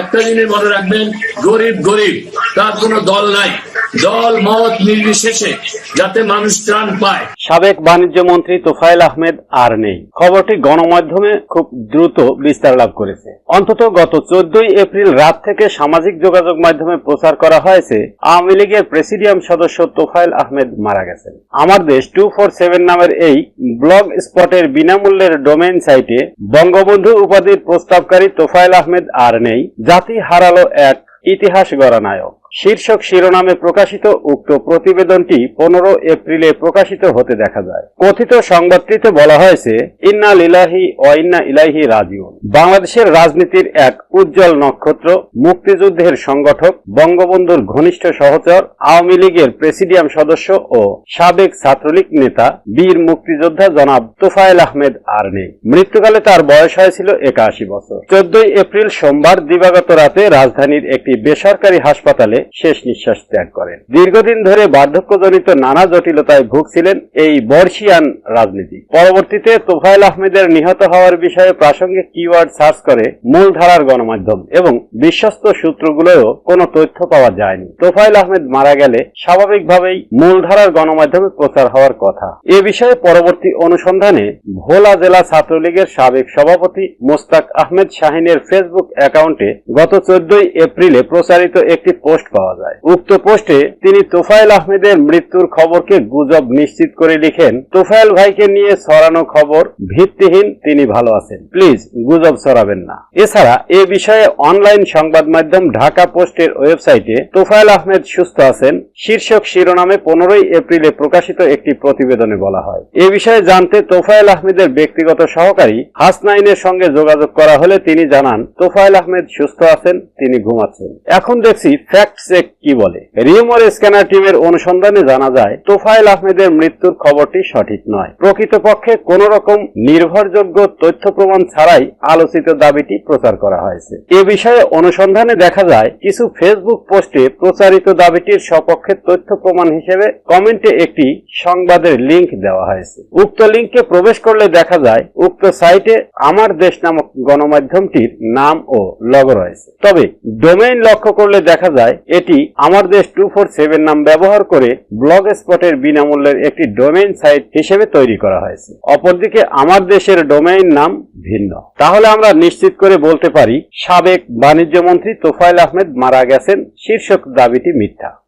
একটা জিনিস মনে রাখবেন গরিব গরিব তার কোনো দল নাই। দল, মত নির্বিশেষে যাতে মানুষ ত্রাণ পায়। সাবেক বাণিজ্য মন্ত্রী তোফায়েল আহমেদ আর নেই। খবরটি গণমাধ্যমে খুব দ্রুত বিস্তার লাভ করেছে। অন্তত গত চোদ্দই এপ্রিল রাত থেকে সামাজিক যোগাযোগ মাধ্যমে প্রচার করা হয়েছে, আওয়ামী লীগের প্রেসিডিয়াম সদস্য তোফায়েল আহমেদ মারা গেছেন। আমার দেশ টু ফোর সেভেন নামের এই ব্লগ স্পটের বিনামূল্যের ডোমেইন সাইটে বঙ্গবন্ধু উপাধির প্রস্তাবকারী তোফায়েল আহমেদ আর নেই। জাতি হারালো এক ইতিহাস গড়া নায়ক। শীর্ষক শিরোনামে প্রকাশিত উক্ত প্রতিবেদনটি পনেরো এপ্রিলে প্রকাশিত হতে দেখা যায়। কথিত সংবাদটিতে বলা হয়েছে, ইন্না লিলাহি ইন্না ইলাহি রাজিউন। বাংলাদেশের রাজনীতির এক উজ্জ্বল নক্ষত্র, মুক্তিযুদ্ধের সংগঠক, বঙ্গবন্ধুর ঘনিষ্ঠ সহচর, আওয়ামী লীগের প্রেসিডিয়াম সদস্য ও সাবেক ছাত্রলীগ নেতা, বীর মুক্তিযোদ্ধা জনাব তোফায়েল আহমেদ আর নেই মৃত্যুকালে তার বয়স হয়েছিল একাশি বছর। চোদ্দই এপ্রিল সোমবার দিবাগত রাতে রাজধানীর একটি বেসরকারি হাসপাতালে শেষ নিঃশ্বাস ত্যাগ করেন। দীর্ঘদিন ধরে বার্ধক্যজনিত নানা জটিলতায় ভুগছিলেন এই বর্ষিয়ান রাজনীতি। পরবর্তীতে তোফায়েল আহমেদের নিহত হওয়ার বিষয়ে প্রাসঙ্গিক কিওয়ার্ড সার্চ করে মূলধারার গণমাধ্যম এবং বিশ্বস্ত সূত্রগুলোও কোনো তথ্য পাওয়া যায়নি। তোফায়েল আহমেদ মারা গেলে স্বাভাবিকভাবেই মূলধারার গণমাধ্যমে প্রচার হওয়ার কথা। এ বিষয়ে পরবর্তী অনুসন্ধানে ভোলা জেলা ছাত্রলীগের সাবেক সভাপতি মোস্তাক আহমেদ শাহিনের ফেসবুক অ্যাকাউন্টে গত চোদ্দই এপ্রিলে প্রচারিত একটি পোস্ট পাওয়া যায়। উক্ত পোস্টে তিনি তোফায়েল আহমেদের মৃত্যুর খবরকে গুজব নিশ্চিত করে লিখেন, তোফায়েল ভাইকে নিয়ে ছড়ানো খবর ভিত্তিহীন, তিনি ভালো আছেন। প্লিজ, গুজব ছড়াবেন না। এছাড়া এ বিষয়ে অনলাইন সংবাদ মাধ্যম ঢাকা পোস্টের ওয়েবসাইটে তোফায়েল আহমেদ সুস্থ আছেন। শীর্ষক শিরোনামে পনেরোই এপ্রিলে প্রকাশিত একটি প্রতিবেদনে বলা হয়। এ বিষয়ে জানতে তোফায়েল আহমেদের ব্যক্তিগত সহকারী হাসনাইনের সঙ্গে যোগাযোগ করা হলে তিনি জানান, তোফায়েল আহমেদ সুস্থ আছেন, তিনি ঘুমাচ্ছেন। এখন দেখছি ফ্যাক্ট চেক কি বলে? রিউমার স্ক্যানার টিমের অনুসন্ধানে জানা যায়, তোফায়েল আহমেদের মৃত্যুর খবরটি সঠিক নয়। প্রকৃতপক্ষে কোন রকম নির্ভরযোগ্য তথ্য প্রমাণ ছাড়াই আলোচিত দাবিটি প্রচার করা হয়েছে। এ বিষয়ে অনুসন্ধানে দেখা যায়, কিছু ফেসবুক পোস্টে প্রচারিত দাবিটির সপক্ষে তথ্য প্রমাণ হিসেবে কমেন্টে একটি সংবাদের লিংক দেওয়া হয়েছে। উক্ত লিংকে প্রবেশ করলে দেখা যায়, উক্ত সাইটে আমার দেশ নামক গণমাধ্যমটির নাম ও লগ রয়েছে। তবে ডোমেইন লক্ষ্য করলে দেখা যায় এটি আমার দেশ টু ফোর সেভেন নাম ব্যবহার করে ব্লগ স্পটের বিনামূল্যের একটি ডোমেইন সাইট হিসেবে তৈরি করা হয়েছে। অপরদিকে আমার দেশের ডোমেইন নাম ভিন্ন। তাহলে আমরা নিশ্চিত করে বলতে পারি, সাবেক বাণিজ্য মন্ত্রী তোফায়েল আহমেদ মারা গেছেন, শীর্ষক দাবিটি মিথ্যা।